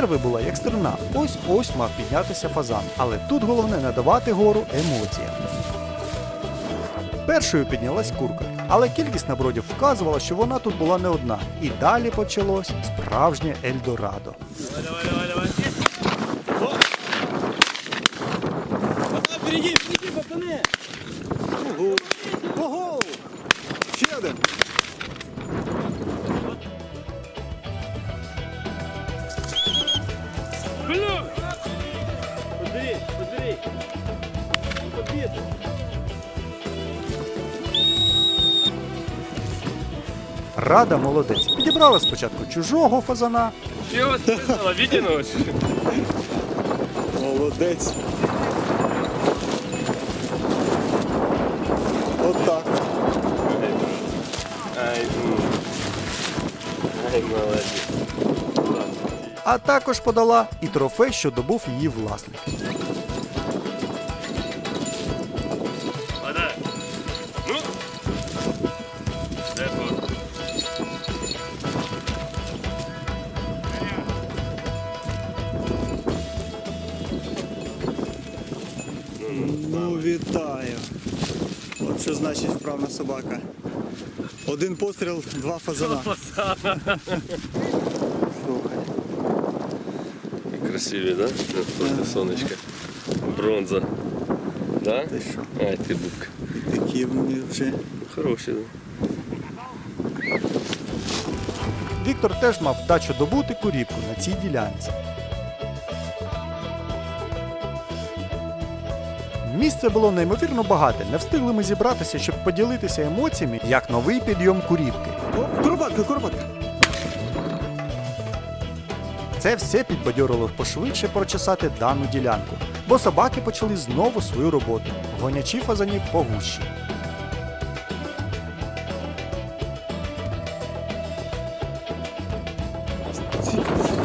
Нерви була як струна. Ось ось мав піднятися фазан. Але тут головне не давати гору емоціям. Першою піднялась курка, але кількість набродів вказувала, що вона тут була не одна. І далі почалось справжнє Ельдорадо. Давай, давай, давай. О! Пацан, впереди, впереди, пацаны! Ого! Рада молодець. Підібрала спочатку чужого фазана, Чего сказала? Видено? Молодець. Отак. Ай, ну. Ай, молодец. а також подала і трофей, що добув її власник. Вітаю. От що значить вправна собака. Один постріл, два фазана. Слухай. Красиві, да? Проти сонечка. Бронза. Да? Ти що? Ай, ти бубка. Такі вони вже. Хороші, да? Віктор теж мав вдачу добути куріпку на цій ділянці. Місце було неймовірно багате. Не встигли ми зібратися, щоб поділитися емоціями, як новий підйом куріпки. О, куропатка, куропатка. Це все підбадьорило пошвидше прочесати дану ділянку, бо собаки почали знову свою роботу, гонячи фазанів по гущі.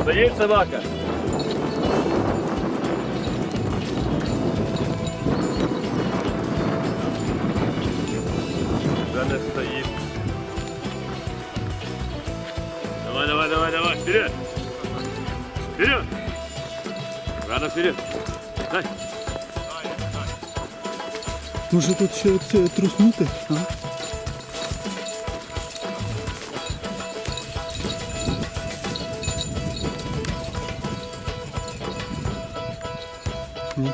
Стоїть собака. Давай, давай, давай, давай, вперед! Вперед! Рано вперед! Дай! Може тут ще це труснути? А? Ні.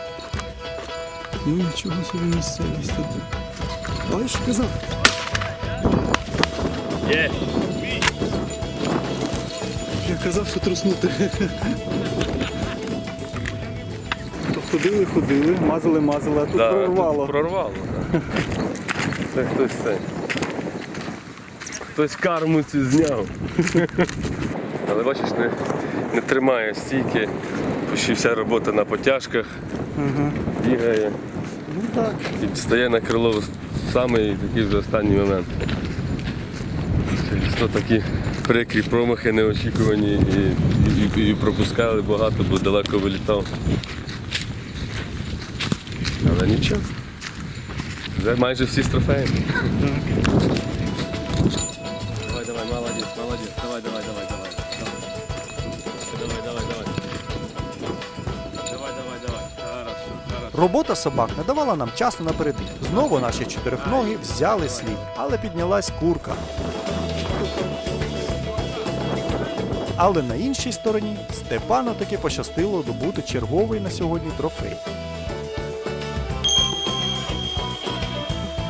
Ну нічого собі місцевість тут. Але ж казав. Є! Я Казав, що труснути. Ходили, ходили, мазали, мазали, а тут прорвало. Прорвало. Це хтось це. Хтось карму цю зняв. Але бачиш, не, не тримає стійки, почти вся робота на потяжках, бігає Ну так. і стає на крило в самий такий вже останній момент. То такі прикрі промахи неочікувані і, і, і пропускали багато, бо далеко вилітав. Але нічого. Вже майже всі з трофеями. Давай, давай, молодець, молодець. Давай, давай, давай, давай. Давай, давай, давай. Давай, давай, давай. Хорошо, хорошо. Робота собак не давала нам часу на. Знову наші чотирьохногі взяли слід, але піднялась курка. Але на іншій стороні Степану таки пощастило добути черговий на сьогодні трофей.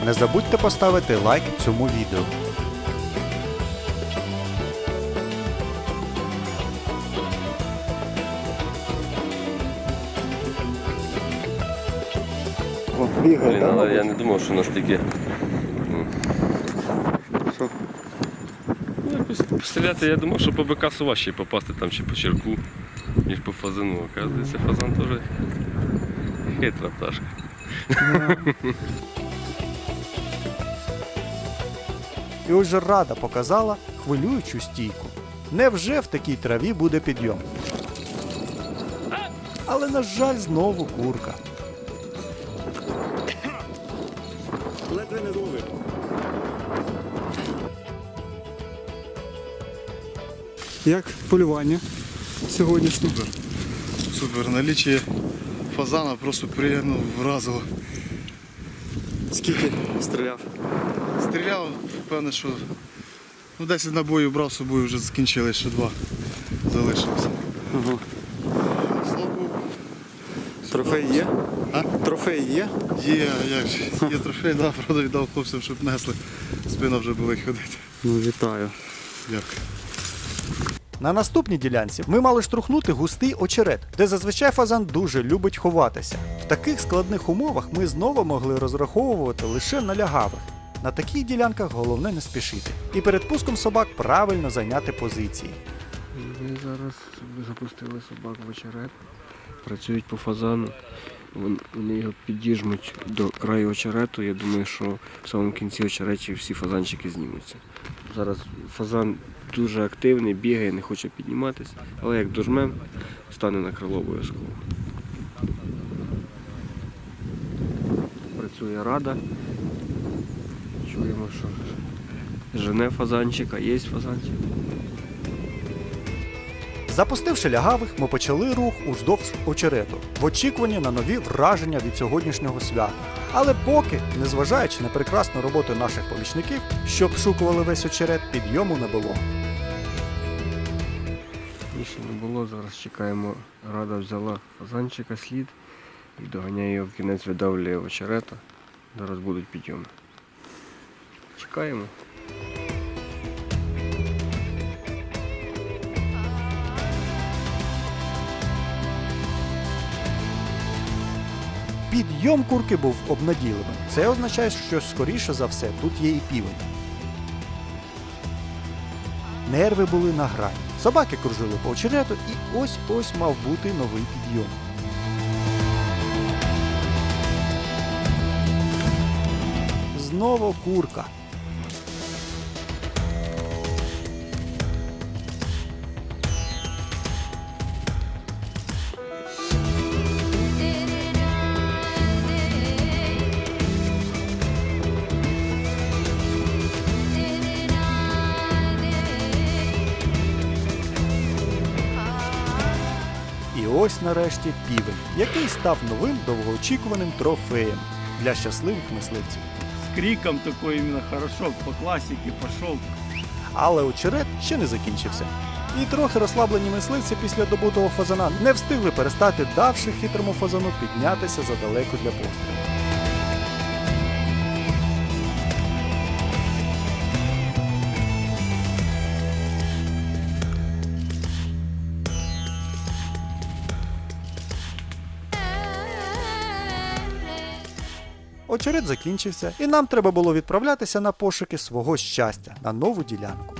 Не забудьте поставити лайк цьому відео. Блін, але я не думав, що настільки. Постріляти, я думав, що по бекасу важче попасти там чи по черку, ніж по фазану. Оказується, фазан теж хитра пташка. І ось рада показала хвилюючу стійку. Невже в такій траві буде підйом? Але, на жаль, знову курка. Як полювання? сьогоднішній? Супер. Супер. Налічие фазана просто приємно вразило. Скільки стріляв? Стріляв, певне, що ну, 10 набоїв брав з собою, вже скінчили, ще два залишилося. Ага. Слава Богу, Трофей є? А? Трофей є? є, як же, є трофей, да, правда віддав хлопцям, щоб несли. Спина вже болить ходити. Ну, вітаю. Дякую. На наступній ділянці ми мали штовхнути густий очерет, де зазвичай фазан дуже любить ховатися. В таких складних умовах ми знову могли розраховувати лише на лягавих. На таких ділянках головне не спішити. І перед пуском собак правильно зайняти позиції. Ми зараз запустили собак в очерет, працюють по фазану. Вони його підіжмуть до краю очерету. Я думаю, що в самому кінці очереті всі фазанчики знімуться. Зараз фазан дуже активний, бігає, не хоче підніматися, але як дожмем, стане на крило обов'язково. Працює рада. Чуємо, що жене фазанчика, є фазанчик. Запустивши лягавих, ми почали рух уздовж очерету в очікуванні на нові враження від сьогоднішнього свята. Але поки, незважаючи на прекрасну роботу наших помічників, що обшукували весь очерет, підйому не було. Більше не було, зараз чекаємо. Рада взяла фазанчика слід і доганяє його в кінець видавлює очерета. Зараз будуть підйоми. Чекаємо. Підйом курки був обнадійливим. Це означає, що скоріше за все тут є і півень. Нерви були на грані. Собаки кружили по очерету, і ось ось мав бути новий підйом. Знову курка. І нарешті півень, який став новим довгоочікуваним трофеєм для щасливих мисливців. З криком такой іменно хорошо, по класіки пішов. Але очерет ще не закінчився. І трохи розслаблені мисливці після добутого фазана не встигли перестати, давши хитрому фазану піднятися задалеко для пострілу. Очерет закінчився, і нам треба було відправлятися на пошуки свого щастя на нову ділянку.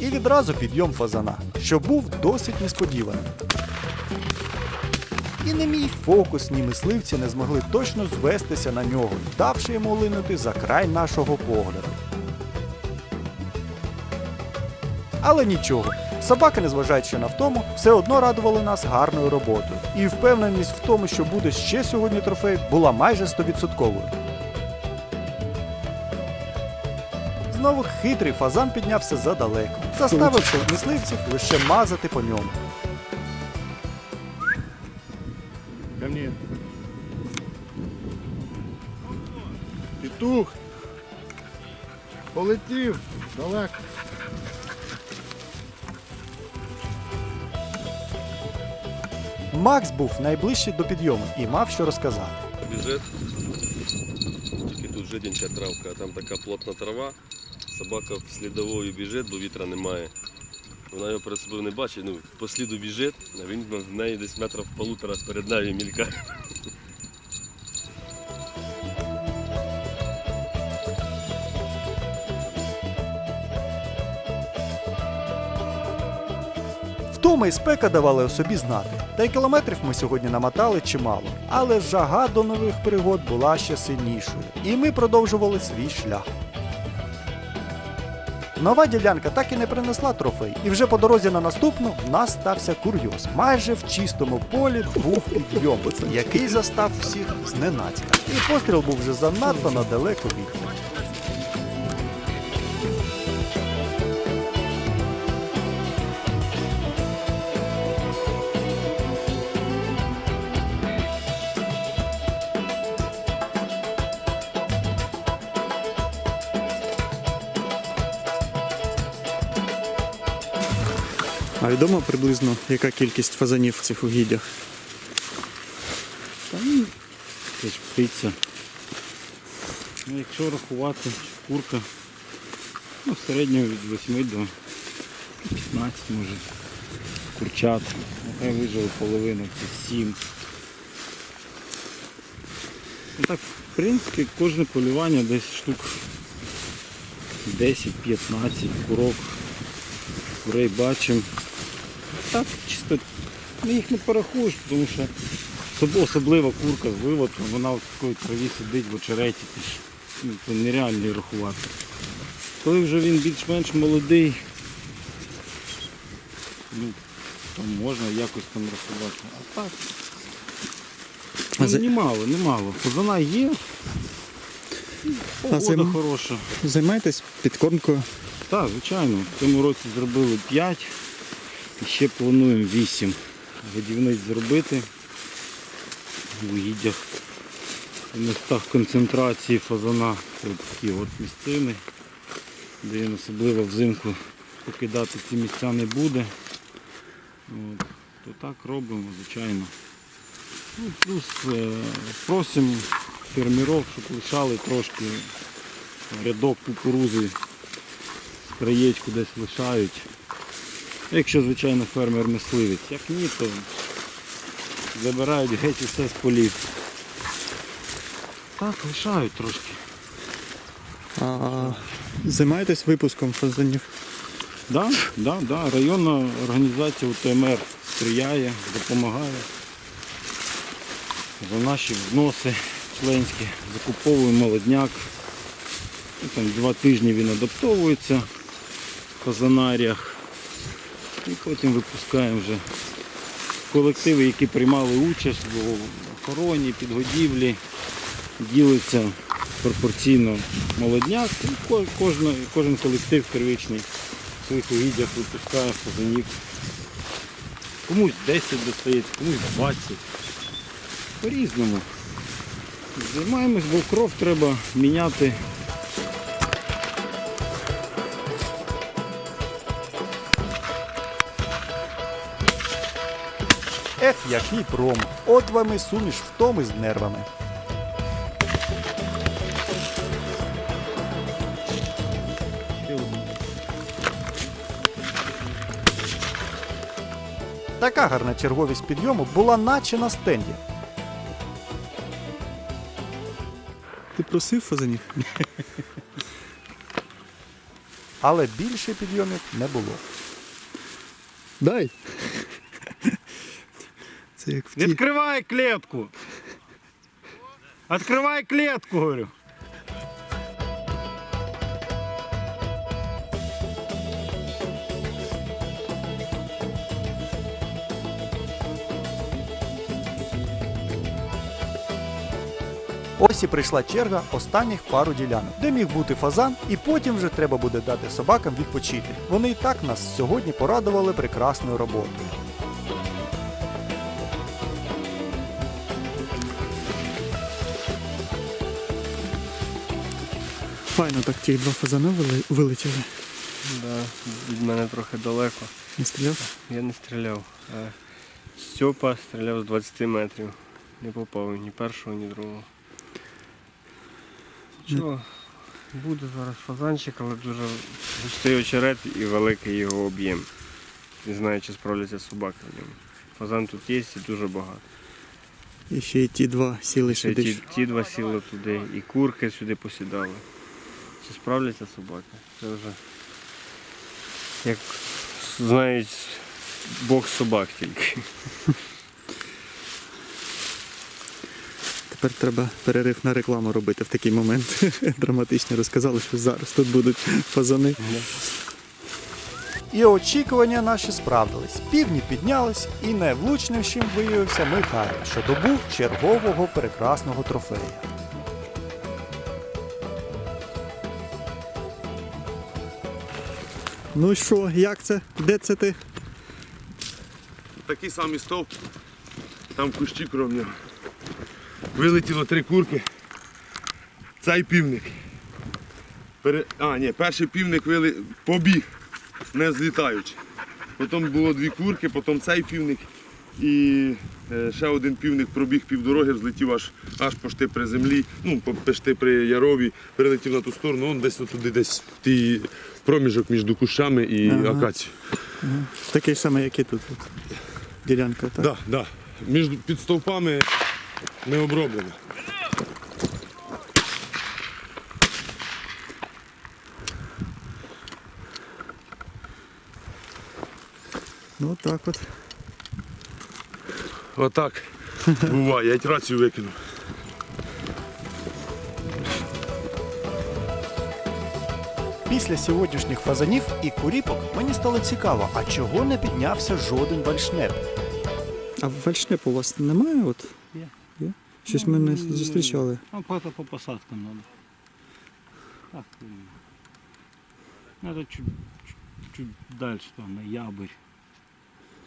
І відразу підйом фазана, що був досить несподіваним. І не мій фокус, ні мисливці не змогли точно звестися на нього, давши йому линути за край нашого погляду. Але нічого, собаки, незважаючи на втому, все одно радували нас гарною роботою. І впевненість в тому, що буде ще сьогодні трофей, була майже 100%. Знову хитрий фазан піднявся задалеко, заставивши мисливців лише мазати по ньому. Петух. Полетів далеко. Макс був найближчий до підйому і мав що розказати. Біжить. Тільки тут жиденька травка, а там така плотна трава. Собака слідовою біжить, бо вітра немає. Вона його перед собою не бачить, ну, по сліду біжить, а він в неї десь метрів полутора перед нею мількає. Втома і спека давали о собі знати, та й кілометрів ми сьогодні намотали чимало. Але жага до нових пригод була ще сильнішою, і ми продовжували свій шлях. Нова ділянка так і не принесла трофей, і вже по дорозі на наступну в нас стався курйоз. Майже в чистому полі був підйом, який застав всіх зненацька. І постріл був вже занадто на далеку відстань. Відомо приблизно, яка кількість фазанів в цих угіддях? Там це птиця. Ну, якщо рахувати, курка, ну, в від 8 до 15 може. Курчат. Нехай вижили половину, це 7. Ну, так, в принципі, кожне полювання десь штук 10-15 курок. Курей бачимо. Так, чисто ну, їх не порахуєш, тому що Особлива курка з виводком, вона в такій траві сидить в очереті, ну, це нереально рахувати. Коли вже він більш-менш молодий, ну, то можна якось там рахувати. А так, ну, за- немало, немало. Фазана є, погода зим- хороша. Займаєтесь підкормкою? Так, звичайно. В цьому році зробили 5 і ще плануємо 8 годівниць зробити в угіддях. В містах концентрації фазана. Це такі от місцини, де він особливо взимку покидати ці місця не буде. От. То так робимо, звичайно. Ну, плюс е, просимо фермерів, щоб лишали трошки рядок кукурузи краєчку десь лишають. Якщо, звичайно, фермер мисливець. Як ні, то забирають геть усе з полів. Так, лишають трошки. А займаєтесь випуском фазанів? Да, да, да. Районна організація УТМР сприяє, допомагає. За наші взноси членські закуповуємо молодняк. Ну, Там два тижні він адаптовується в казанаріях. І потім випускаємо вже колективи, які приймали участь в охороні, підгодівлі, ділиться пропорційно молодняк. І ко- кожна- кожен колектив первичний в своїх угіддях випускає фазанів. Комусь 10 достається, комусь 20. По-різному. Займаємось, бо кров треба міняти. Ех, який пром. От вам і суміш втоми з нервами. Така гарна черговість підйому була наче на стенді. Ти просив фазанів? Але більше підйомів не було. Дай. Це як в ті. Відкривай клітку! Відкривай клітку, говорю. Ось і прийшла черга останніх пару ділянок, де міг бути фазан, і потім вже треба буде дати собакам відпочити. Вони і так нас сьогодні порадували прекрасною роботою. Файно так ті два фазани вилетіли. Да, від мене трохи далеко. Не стріляв? Я не стріляв. Стьопа стріляв з 20 метрів. Не попав ні першого, ні другого. Чого? Буде зараз фазанчик, але дуже густий очерет і великий його об'єм. Не знаю, чи справляться собаки в ньому. Фазан тут є і дуже багато. І ще й ті два сіли Ще сюди. ті, ті два сіли туди, і курки сюди посідали. Чи справляться собаки? Це вже як знають Бог собак тільки. Тепер треба перерив на рекламу робити в такий момент. Драматично розказали, що зараз тут будуть фазани. І очікування наші справдились. Півні піднялись, і найвлучнішим виявився Михайло, що добув чергового прекрасного трофея. Ну що, як це? Де це ти? Такий самий стовп, там кущі крім нього. Вилетіло три курки. Цей півник. Пере... А, ні, перший півник вили... побіг, не злітаючи. потім було дві курки, потім цей півник. І ще один півник пробіг півдороги, взлетів аж аж пошти при землі, ну, пошти при Ярові, перелетів на ту сторону, он десь туди, десь в тій проміжок між кущами і Ага. акацією. Такий самий, як і тут. Ділянка, так? Да, да. Між під стовпами не оброблено. Ну так от. Отак. Буває, я й рацію викинув. Після сьогоднішніх фазанів і куріпок мені стало цікаво, а чого не піднявся жоден вальшнеп? А вальшнеп у вас немає? От? Є. Є? Щось ми не зустрічали. Ну, по, по посадкам надо. Так. Надо чуть, чуть, чуть дальше, там, на ябырь.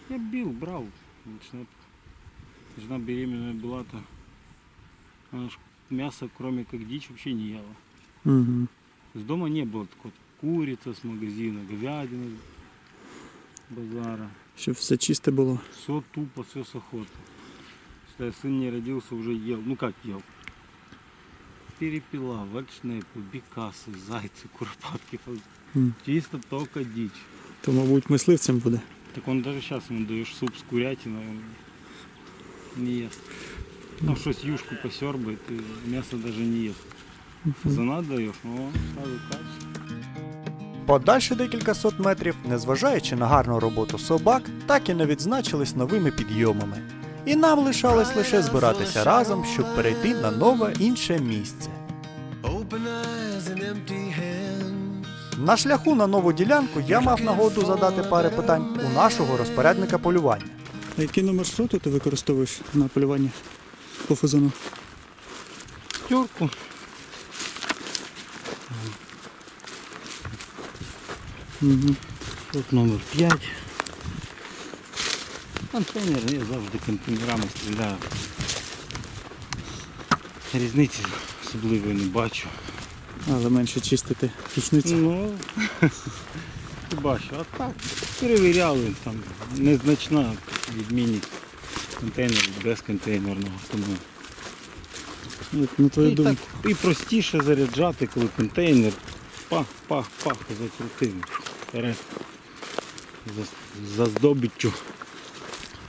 Я бил, брал. Жена, жена беременная была, то она ж мясо, кроме как дичь, вообще не ела. Угу. С дома не было такого. Курица с магазина, говядина базара. Щоб все чисте було. Все тупо, все с охоты. Я сын не родился, уже ел. Ну как ел? Перепела, вальшнепы, бекасы, зайцы, куропатки. М. Чисто только дичь. То, мабуть, мисливцем буде. Так он даже сейчас ему даешь суп с курятиной, он не ест. Ну, что юшку посербает, и мясо даже не ест. Даешь, но он сразу кайф. Подальші декілька сот метрів, незважаючи на гарну роботу собак, так і не відзначились новими підйомами. І нам лишалось лише збиратися разом, щоб перейти на нове інше місце. На шляху на нову ділянку я мав нагоду задати пари питань у нашого розпорядника полювання. А який номер шроту ти використовуєш на полюванні по фазану? Терку. Угу. Тут номер 5. Контейнер, я завжди контейнерами стріляю. Різниці особливої не бачу. Але менше чистити рушницю. Ну, бачу. А так, перевіряли, там незначна відмінність контейнер без контейнерного. Тому Як на твою і, думку. так, і простіше заряджати, коли контейнер пах, пах, пах, закрутив. Вперед. За, за здобиччю.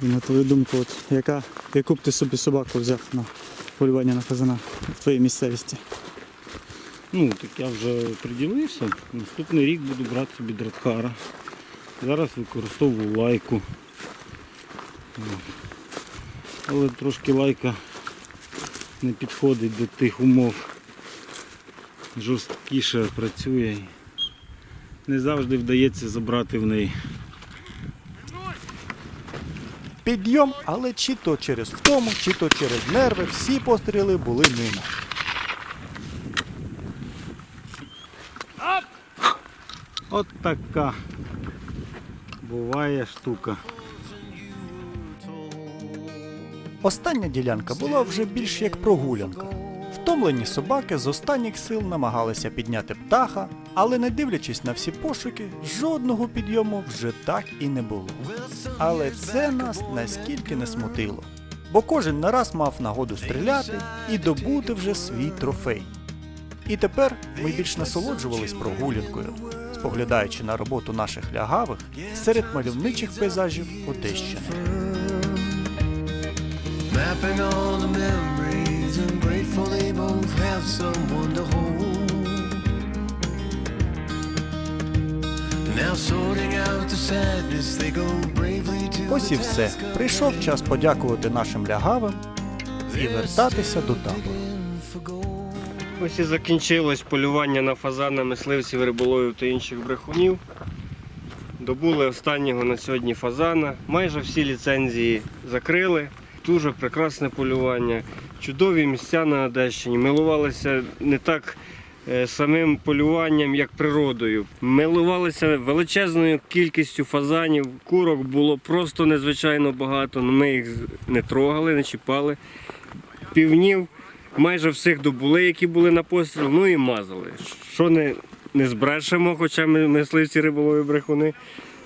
І на твою думку, от, яка, яку б ти собі собаку взяв на полювання на фазана в твоїй місцевості? Ну, так я вже приділився. Наступний рік буду брати собі драткара. Зараз використовую лайку. Але трошки лайка не підходить до тих умов. Жорсткіше працює. Не завжди вдається забрати в неї. Підйом, але чи то через втому, чи то через нерви, всі постріли були мимо. От така буває штука. Остання ділянка була вже більш як прогулянка. Втомлені собаки з останніх сил намагалися підняти птаха, але не дивлячись на всі пошуки, жодного підйому вже так і не було. Але це нас наскільки не смутило, бо кожен нараз мав нагоду стріляти і добути вже свій трофей. І тепер ми більш насолоджувались прогулянкою, споглядаючи на роботу наших лягавих серед мальовничих пейзажів Одещини. Mapping all the memories and grateful they both have someone to hold. Now sorting out the sadness, they go bravely to Ось і все. Прийшов час подякувати нашим лягавим і вертатися до табору. Ось і закінчилось полювання на фазана, мисливців, риболовів та інших брехунів. Добули останнього на сьогодні фазана. Майже всі ліцензії закрили. Дуже прекрасне полювання. Чудові місця на Одещині. Милувалися не так е, самим полюванням, як природою. Милувалися величезною кількістю фазанів. Курок було просто незвичайно багато. Ми їх не трогали, не чіпали. Півнів майже всіх добули, які були на постріл, ну і мазали. Що не, не збрешемо, хоча ми мисливці риболові брехуни.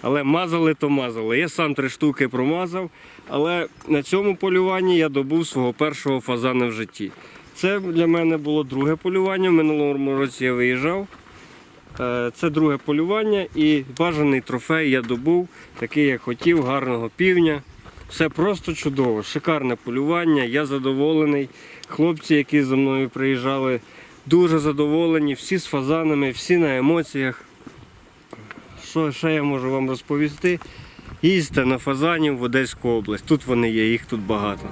Але мазали то мазали. Я сам три штуки промазав, але на цьому полюванні я добув свого першого фазана в житті. Це для мене було друге полювання. В минулому році я виїжджав. Е, Це друге полювання і бажаний трофей я добув, такий як хотів, гарного півня. Все просто чудово, шикарне полювання. Я задоволений. Хлопці, які за мною приїжджали, дуже задоволені, всі з фазанами, всі на емоціях. Що ще я можу вам розповісти? Їздьте на фазанів в Одеську область. Тут вони є, їх тут багато.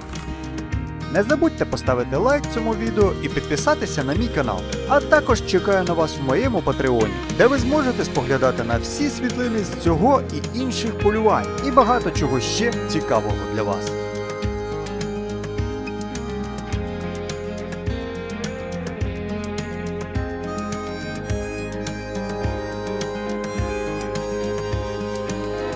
Не забудьте поставити лайк цьому відео і підписатися на мій канал. А також чекаю на вас в моєму патреоні, де ви зможете споглядати на всі світлини з цього і інших полювань, і багато чого ще цікавого для вас.